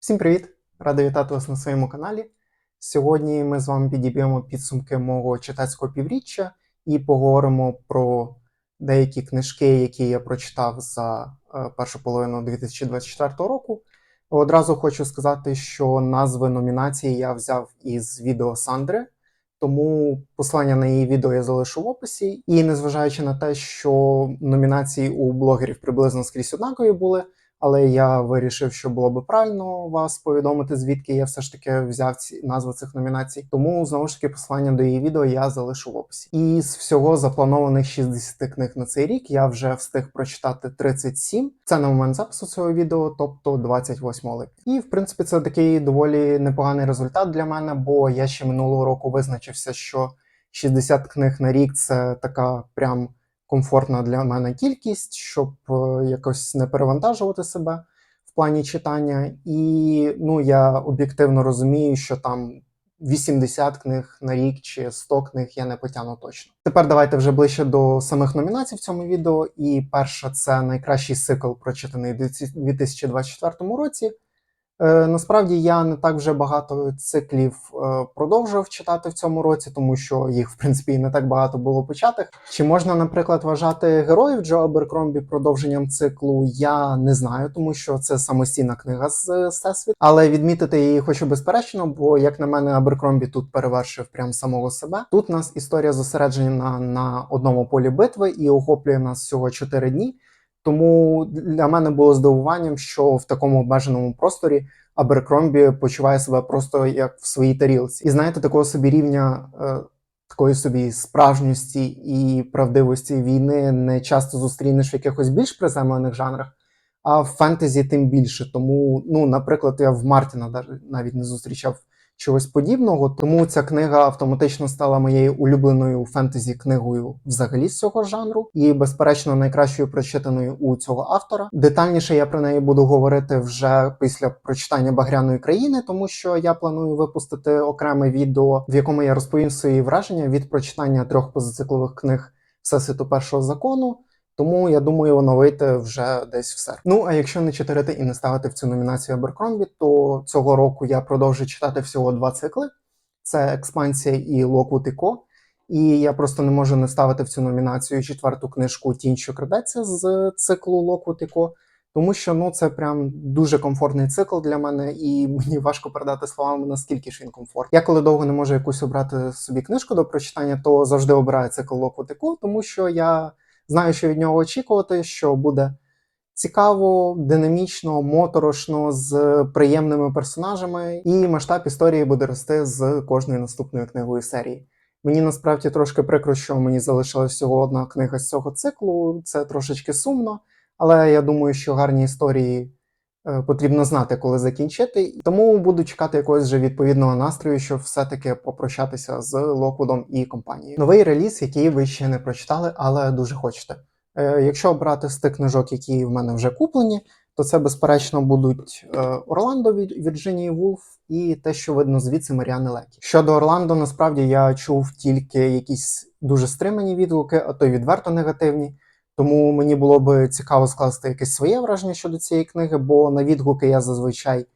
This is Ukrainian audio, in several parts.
Всім привіт! Радий вітати вас на своєму каналі. Сьогодні ми з вами підіб'ємо підсумки мого читацького півріччя і поговоримо про деякі книжки, які я прочитав за е, першу половину 2024 року. Одразу хочу сказати, що назви номінації я взяв із відео Сандри, тому посилання на її відео я залишу в описі. І незважаючи на те, що номінації у блогерів приблизно скрізь однакові були, але я вирішив, що було би правильно вас повідомити, звідки я все ж таки взяв ці назви цих номінацій. Тому знову ж таки посилання до її відео я залишу в описі. І з всього запланованих 60 книг на цей рік я вже встиг прочитати 37. Це на момент запису цього відео, тобто 28 липня. І в принципі це такий доволі непоганий результат для мене, бо я ще минулого року визначився, що 60 книг на рік це така прям комфортна для мене кількість, щоб е, якось не перевантажувати себе в плані читання. І ну, я об'єктивно розумію, що там 80 книг на рік чи 100 книг я не потягну точно. Тепер давайте вже ближче до самих номінацій в цьому відео. І перша це найкращий цикл, прочитаний у 2024 році. Е, насправді я не так вже багато циклів е, продовжував читати в цьому році, тому що їх, в принципі, не так багато було початих. Чи можна, наприклад, вважати героїв Джо Аберкромбі продовженням циклу? Я не знаю, тому що це самостійна книга з е, Всесвіт. Але відмітити її хочу безперечно, бо, як на мене, Аберкромбі тут перевершив прям самого себе. Тут у нас історія зосереджена на одному полі битви і охоплює нас всього 4 дні. Тому для мене було здивуванням, що в такому обмеженому просторі Аберкромбі почуває себе просто як в своїй тарілці. І знаєте, такого собі рівня е, такої собі справжньості і правдивості війни не часто зустрінеш в якихось більш приземлених жанрах, а в фентезі тим більше. Тому, ну, наприклад, я в Мартіна навіть не зустрічав чогось подібного. Тому ця книга автоматично стала моєю улюбленою фентезі книгою взагалі з цього жанру, і безперечно найкращою прочитаною у цього автора. Детальніше я про неї буду говорити вже після прочитання багряної країни, тому що я планую випустити окреме відео, в якому я розповім свої враження від прочитання трьох позациклових книг Всесвіту першого закону. Тому я думаю, воно вийде вже десь в серпні. Ну а якщо не читерити і не ставити в цю номінацію Аберкромбі, то цього року я продовжу читати всього два цикли: це експансія і Локвуд і Ко. І я просто не можу не ставити в цю номінацію четверту книжку Тінь, що крадеться з циклу Локвуд і Ко. Тому що ну це прям дуже комфортний цикл для мене, і мені важко передати словами, наскільки ж він комфортний. Я коли довго не можу якусь обрати собі книжку до прочитання, то завжди обираю цикл Локвуд і Ко, тому що я знаю, що від нього очікувати, що буде цікаво, динамічно, моторошно, з приємними персонажами, і масштаб історії буде рости з кожною наступною книгою серії. Мені насправді трошки прикро, що мені залишилась всього одна книга з цього циклу. Це трошечки сумно, але я думаю, що гарні історії. Е, потрібно знати, коли закінчити, тому буду чекати якогось вже відповідного настрою, щоб все-таки попрощатися з Локвудом і компанією. Новий реліз, який ви ще не прочитали, але дуже хочете. Е, якщо обрати з тих книжок, які в мене вже куплені, то це, безперечно, будуть е, Орландо від Вірджинії Вулф і те, що видно звідси Маріани Лекі. Щодо Орландо, насправді я чув тільки якісь дуже стримані відгуки, а то й відверто негативні. Тому мені було би цікаво скласти якесь своє враження щодо цієї книги, бо на відгуки я зазвичай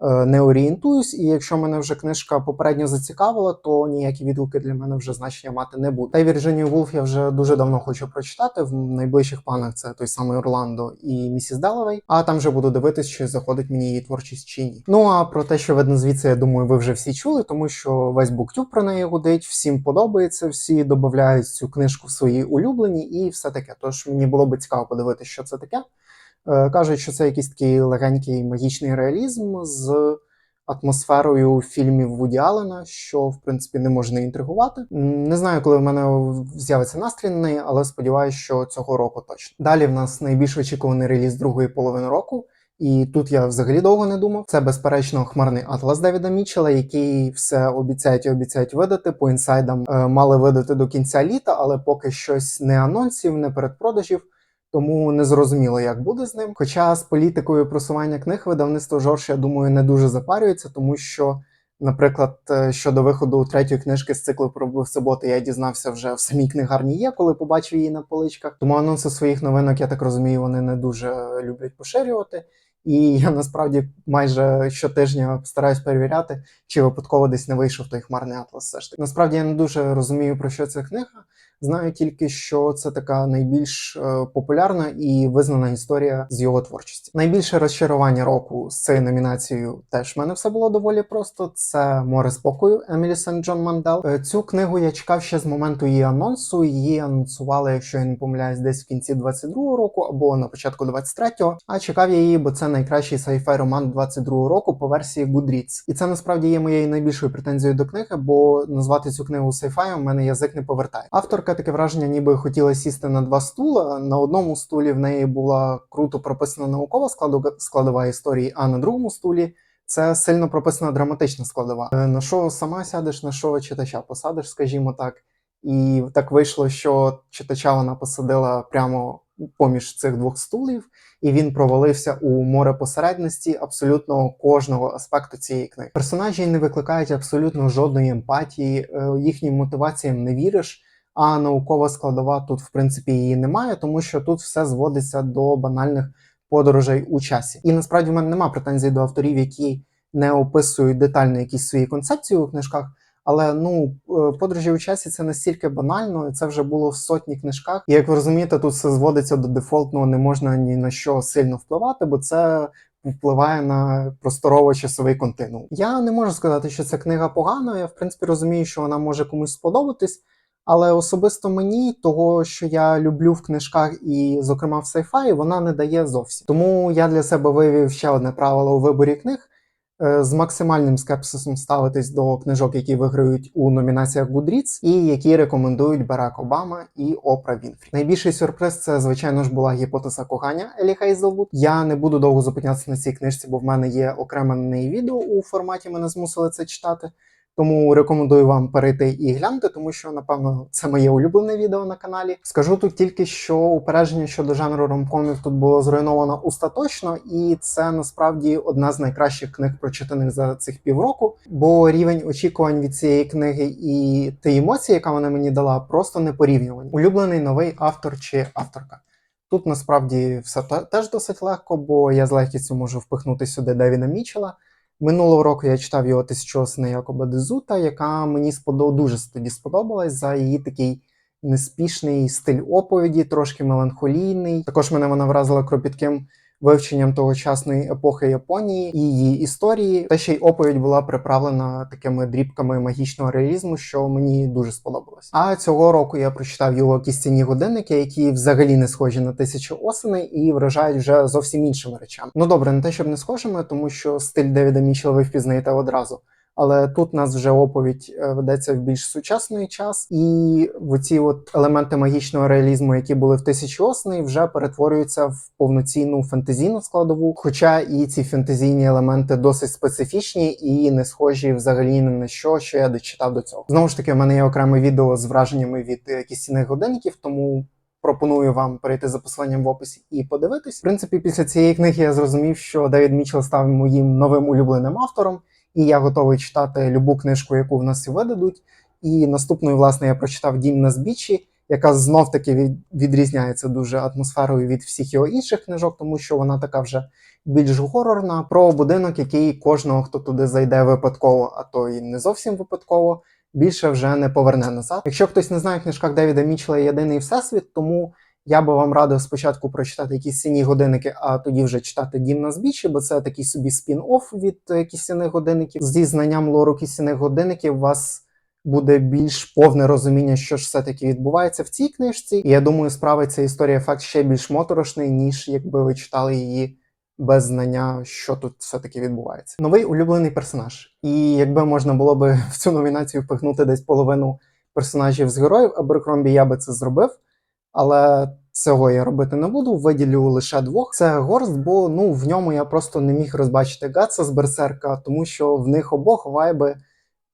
не орієнтуюсь, і якщо мене вже книжка попередньо зацікавила, то ніякі відгуки для мене вже значення мати не будуть. Та й Вірджинію Вулф я вже дуже давно хочу прочитати. В найближчих планах це той самий Орландо і Місіс Делавей. А там вже буду дивитись, чи заходить мені її творчість чи ні. Ну а про те, що видно звідси, я думаю, ви вже всі чули, тому що весь буктюб про неї гудить, всім подобається, всі додають цю книжку в свої улюблені і все таке. Тож мені було би цікаво подивитися, що це таке. Е, кажуть, що це якийсь такий легенький магічний реалізм з атмосферою фільмів Вуді Аллена, що в принципі не може не інтригувати. Не знаю, коли в мене з'явиться настрій на але сподіваюся, що цього року точно. Далі в нас найбільш очікуваний реліз другої половини року. І тут я взагалі довго не думав. Це безперечно хмарний атлас Девіда Мічела, який все обіцяють і обіцяють видати. По інсайдам е, мали видати до кінця літа, але поки щось не анонсів, не передпродажів тому не зрозуміло, як буде з ним. Хоча з політикою просування книг видавництво Жорж, я думаю, не дуже запарюється, тому що, наприклад, е, щодо виходу третьої книжки з циклу про суботи, я дізнався вже в самій книгарні є, коли побачив її на поличках. Тому анонси своїх новинок, я так розумію, вони не дуже люблять поширювати. І я насправді майже щотижня стараюсь перевіряти, чи випадково десь не вийшов той хмарний атлас. Все ж таки. Насправді я не дуже розумію, про що ця книга. Знаю тільки, що це така найбільш е, популярна і визнана історія з його творчості. Найбільше розчарування року з цією номінацією теж в мене все було доволі просто. Це море спокою Емілі Сент Джон Мандел. Е, Цю книгу я чекав ще з моменту її анонсу. Її анонсували, якщо я не помиляюсь, десь в кінці 22-го року або на початку 23-го. А чекав я її, бо це найкращий сайфай роман 22-го року по версії Goodreads. І це насправді є моєю найбільшою претензією до книги, бо назвати цю книгу сайфаєм в мене язик не повертає. Авторка таке враження, ніби хотіла сісти на два стула. На одному стулі в неї була круто прописана наукова складова історії, а на другому стулі. Це сильно прописана драматична складова. Е, На що сама сядеш, на що читача посадиш, скажімо так. І так вийшло, що читача вона посадила прямо поміж цих двох стулів, і він провалився у море посередності абсолютно кожного аспекту цієї книги. Персонажі не викликають абсолютно жодної емпатії, е, їхнім мотиваціям не віриш. А наукова складова тут, в принципі, її немає, тому що тут все зводиться до банальних подорожей у часі. І насправді в мене немає претензій до авторів, які не описують детально якісь свої концепції у книжках. Але ну е, подорожі у часі це настільки банально, і це вже було в сотні книжках. І як ви розумієте, тут все зводиться до дефолтного, не можна ні на що сильно впливати, бо це впливає на просторово-часовий континуум. Я не можу сказати, що ця книга погана. Я в принципі розумію, що вона може комусь сподобатись. Але особисто мені того, що я люблю в книжках і, зокрема, в сайфаї, вона не дає зовсім. Тому я для себе вивів ще одне правило у виборі книг. е, З максимальним скепсисом ставитись до книжок, які виграють у номінаціях Goodreads, і які рекомендують Барак Обама і Опра Вінфрі. Найбільший сюрприз це, звичайно ж, була гіпотеза кохання Елі Хейзелвуд. Я не буду довго зупинятися на цій книжці, бо в мене є окреме неї відео у форматі. Мене змусили це читати. Тому рекомендую вам перейти і глянути, тому що напевно це моє улюблене відео на каналі. Скажу тут тільки, що упередження щодо жанру ромкомів тут було зруйновано остаточно, і це насправді одна з найкращих книг, прочитаних за цих півроку. Бо рівень очікувань від цієї книги і ті емоції, яка вона мені дала, просто не порівнювані. Улюблений новий автор чи авторка. Тут насправді все теж досить легко, бо я з легкістю можу впихнути сюди Девіна Мічела. Минулого року я читав його тисячу осени Якоба Дезута, яка мені сподоб... дуже тоді сподобалась за її такий неспішний стиль оповіді, трошки меланхолійний. Також мене вона вразила кропітким вивченням тогочасної епохи Японії і її історії. Та ще й оповідь була приправлена такими дрібками магічного реалізму, що мені дуже сподобалось. А цього року я прочитав його кістяні годинники, які взагалі не схожі на тисячу осени і вражають вже зовсім іншими речами. Ну добре, не те, щоб не схожими, тому що стиль Девіда Мічела ви впізнаєте одразу. Але тут нас вже оповідь е, ведеться в більш сучасний час, і оці от елементи магічного реалізму, які були в тисячі осени, вже перетворюються в повноцінну фентезійну складову. Хоча і ці фентезійні елементи досить специфічні і не схожі взагалі на що, що я дочитав до цього. Знову ж таки, в мене є окреме відео з враженнями від е, кістяних годинників, тому. Пропоную вам перейти за посиланням в описі і подивитись. В принципі, після цієї книги я зрозумів, що Девід Мічел став моїм новим улюбленим автором, і я готовий читати любу книжку, яку в нас і видадуть. І наступною, власне, я прочитав Дім на збіччі, яка знов таки від, відрізняється дуже атмосферою від всіх його інших книжок, тому що вона така вже більш горорна про будинок, який кожного, хто туди зайде випадково, а то і не зовсім випадково, більше вже не поверне назад. Якщо хтось не знає, в книжках Девіда Мічела єдиний всесвіт, тому я би вам радив спочатку прочитати якісь сіні годинники, а тоді вже читати Дім на збіччі, бо це такий собі спін-офф від е, годинників. Зі знанням лору кістяних годинників у вас буде більш повне розуміння, що ж все-таки відбувається в цій книжці. І я думаю, справиться історія ефект ще більш моторошний, ніж якби ви читали її без знання, що тут все-таки відбувається. Новий улюблений персонаж. І якби можна було би в цю номінацію впихнути десь половину персонажів з героїв, Аберкромбі я би це зробив. Але цього я робити не буду. Виділю лише двох. Це Горст, бо ну в ньому я просто не міг розбачити Гатса з Берсерка, тому що в них обох вайби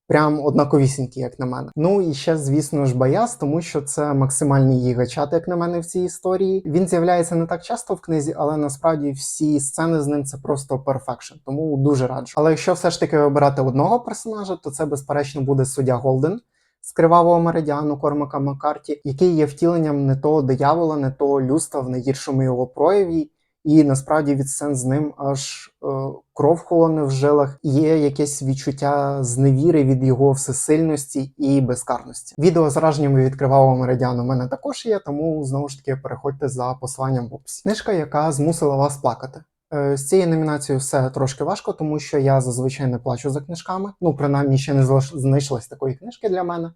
прям однаковісінькі, як на мене. Ну і ще, звісно ж, Баяс, тому що це максимальний її гачат, як на мене, в цій історії. Він з'являється не так часто в книзі, але насправді всі сцени з ним це просто перфекшн, тому дуже раджу. Але якщо все ж таки обирати одного персонажа, то це безперечно буде суддя Голден. З кривавого меридіану Кормака Маккарті, який є втіленням не того диявола, не того люста в найгіршому його прояві, і насправді від сцен з ним аж е, кров холоне в жилах. Є якесь відчуття зневіри від його всесильності і безкарності. Відео з раженнями від кривавого меридіану у мене також є, тому знову ж таки переходьте за посиланням в описі. Книжка, яка змусила вас плакати. Е, З цією номінацією все трошки важко, тому що я зазвичай не плачу за книжками. Ну, принаймні, ще не знайшлось такої книжки для мене.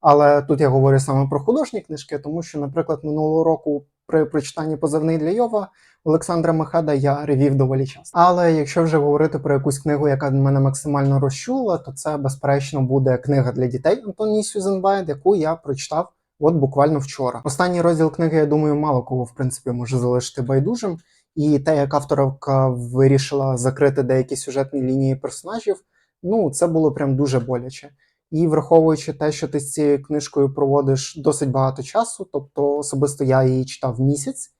Але тут я говорю саме про художні книжки, тому що, наприклад, минулого року при прочитанні позивний для Йова Олександра Мехеда я ревів доволі часто. Але якщо вже говорити про якусь книгу, яка мене максимально розчула, то це безперечно буде книга для дітей Антонії Сюзенбайд, яку я прочитав от буквально вчора. Останній розділ книги, я думаю, мало кого в принципі може залишити байдужим. І те, як авторка вирішила закрити деякі сюжетні лінії персонажів, ну це було прям дуже боляче. І враховуючи те, що ти з цією книжкою проводиш досить багато часу, тобто особисто я її читав місяць,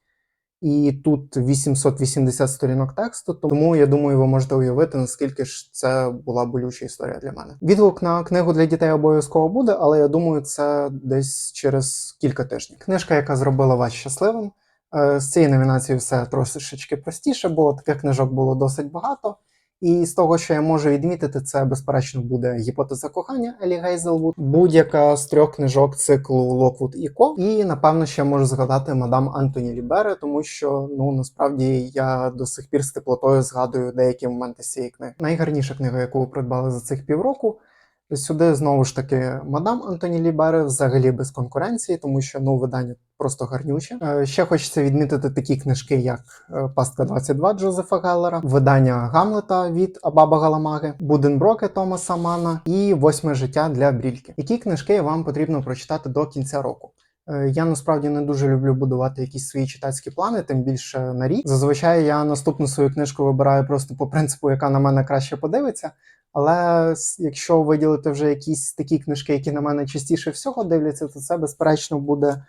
і тут 880 сторінок тексту, тому я думаю, ви можете уявити, наскільки ж це була болюча історія для мене. Відгук на книгу для дітей обов'язково буде, але я думаю, це десь через кілька тижнів. Книжка, яка зробила вас щасливим. Е, З цієї номінації все трошечки простіше, бо таких книжок було досить багато. І з того, що я можу відмітити, це безперечно буде гіпотеза кохання Елі Гейзелвуд, будь-яка з трьох книжок циклу Локвуд і Ко. І напевно ще можу згадати мадам Антоні Лібере, тому що ну насправді я до сих пір з теплотою згадую деякі моменти з цієї книги. Найгарніша книга, яку ви придбали за цих півроку. Сюди знову ж таки мадам Антоні Лібере взагалі без конкуренції, тому що ну видання просто гарнюче. Е, Ще хочеться відмітити такі книжки, як е, Пастка 22 Джозефа Геллера, видання Гамлета від Абаба Галамаги, Буденброки Томаса Мана і Восьме життя для Брільки. Які книжки вам потрібно прочитати до кінця року? Е, Я насправді не дуже люблю будувати якісь свої читацькі плани, тим більше на рік. Зазвичай я наступну свою книжку вибираю просто по принципу, яка на мене краще подивиться. Але якщо виділити вже якісь такі книжки, які на мене частіше всього дивляться, то це безперечно буде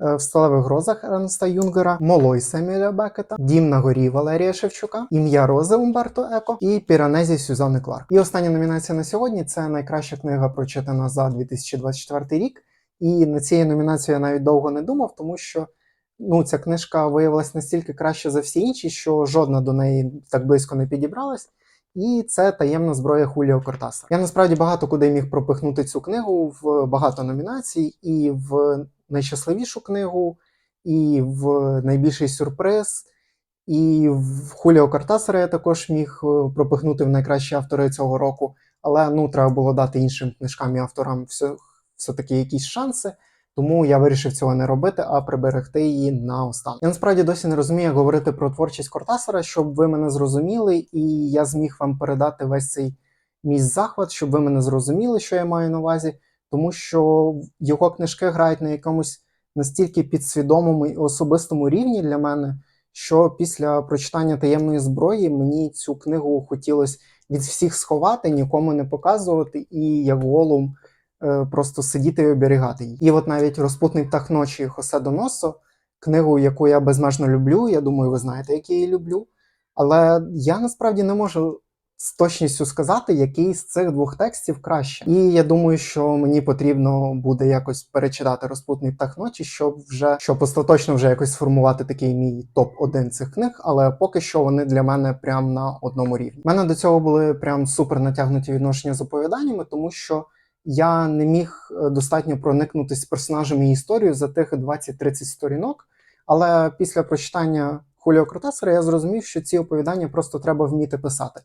е, в сталевих грозах Ернста Юнгера, Молой Семіля Бекета, Дім на горі Валерія Шевчука, Ім'я Рози Умберто Еко і Піранезі Сюзанни Кларк. І остання номінація на сьогодні це найкраща книга, прочитана за 2024 рік. І на цією номінацією я навіть довго не думав, тому що ну, ця книжка виявилась настільки краще за всі інші, що жодна до неї так близько не підібралась. І це таємна зброя Хуліо Кортаса. Я насправді багато куди міг пропихнути цю книгу в багато номінацій, і в найщасливішу книгу, і в найбільший сюрприз, і в Хуліо Кортасера я також міг е, пропихнути в найкращі автори цього року. Але ну треба було дати іншим книжкам і авторам все, все-таки якісь шанси. Тому я вирішив цього не робити, а приберегти її на останок. Я насправді досі не розумію, як говорити про творчість Кортасера, щоб ви мене зрозуміли, і я зміг вам передати весь цей мій захват, щоб ви мене зрозуміли, що я маю на увазі, тому що його книжки грають на якомусь настільки підсвідомому і особистому рівні для мене, що після прочитання таємної зброї мені цю книгу хотілося від всіх сховати, нікому не показувати, і як голум просто сидіти і оберігати її. І от навіть розпутний птах ночі Хосе Доносо, книгу, яку я безмежно люблю. Я думаю, ви знаєте, як я її люблю. Але я насправді не можу з точністю сказати, який з цих двох текстів краще. І я думаю, що мені потрібно буде якось перечитати розпутний птах ночі, щоб вже щоб остаточно вже якось сформувати такий мій топ 1 цих книг. Але поки що вони для мене прям на одному рівні. У мене до цього були прям супер натягнуті відношення з оповіданнями, тому що я не міг е, достатньо проникнутися персонажами і історією за тих 20-30 сторінок. Але після прочитання Хуліо Кортасера я зрозумів, що ці оповідання просто треба вміти писати.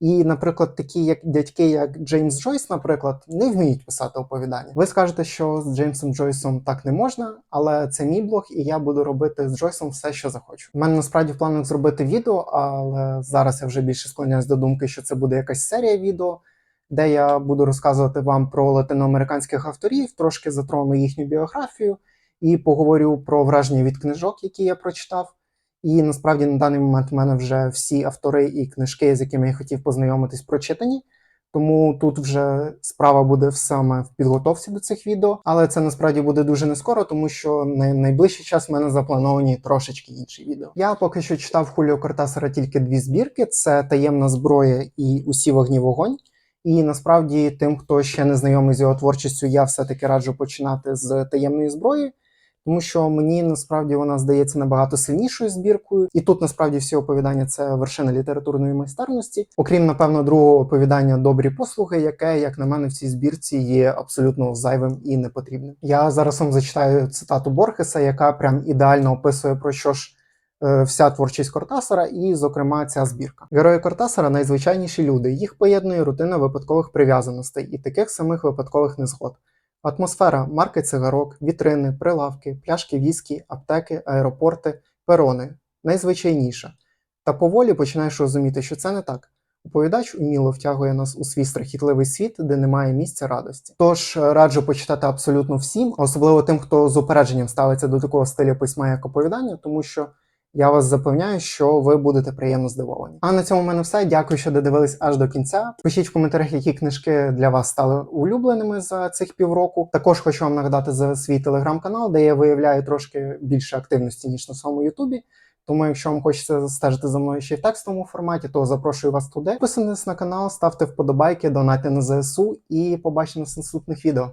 І, наприклад, такі як дядьки, як Джеймс Джойс, наприклад, не вміють писати оповідання. Ви скажете, що з Джеймсом Джойсом так не можна, але це мій блог, і я буду робити з Джойсом все, що захочу. У мене насправді в планах зробити відео, але зараз я вже більше склоняюсь до думки, що це буде якась серія відео, де я буду розказувати вам про латиноамериканських авторів, трошки затрону їхню біографію і поговорю про враження від книжок, які я прочитав. І насправді на даний момент в мене вже всі автори і книжки, з якими я хотів познайомитись, прочитані. Тому тут вже справа буде саме в підготовці до цих відео, але це насправді буде дуже не скоро, тому що на найближчий час в мене заплановані трошечки інші відео. Я поки що читав Хуліо Кортасера тільки дві збірки: це таємна зброя і усі вогні вогонь. І насправді тим, хто ще не знайомий з його творчістю, я все-таки раджу починати з таємної зброї, тому що мені насправді вона здається набагато сильнішою збіркою, і тут насправді всі оповідання це вершина літературної майстерності, окрім напевно другого оповідання Добрі послуги, яке, як на мене, в цій збірці є абсолютно зайвим і непотрібним. Я зараз вам зачитаю цитату Борхеса, яка прям ідеально описує про що ж. Е, Вся творчість Кортасара, і, зокрема, ця збірка. Герої Кортасара найзвичайніші люди. Їх поєднує рутина випадкових прив'язаностей і таких самих випадкових незгод. Атмосфера, марки цигарок, вітрини, прилавки, пляшки віскі, аптеки, аеропорти, перони найзвичайніша. Та поволі починаєш розуміти, що це не так. Оповідач уміло втягує нас у свій страхітливий світ, де немає місця радості. Тож е, раджу почитати абсолютно всім, особливо тим, хто з упередженням ставиться до такого стилю письма як оповідання, тому що я вас запевняю, що ви будете приємно здивовані. А на цьому в мене все. Дякую, що додивились аж до кінця. Пишіть в коментарях, які книжки для вас стали улюбленими за цих півроку. Також хочу вам нагадати за свій телеграм-канал, де я виявляю трошки більше активності ніж на своєму Ютубі. Тому, якщо вам хочеться стежити за мною ще й в текстовому форматі, то запрошую вас туди. Підписуйтесь на канал, ставте вподобайки, донайте на ЗСУ і побачимось в наступних відео.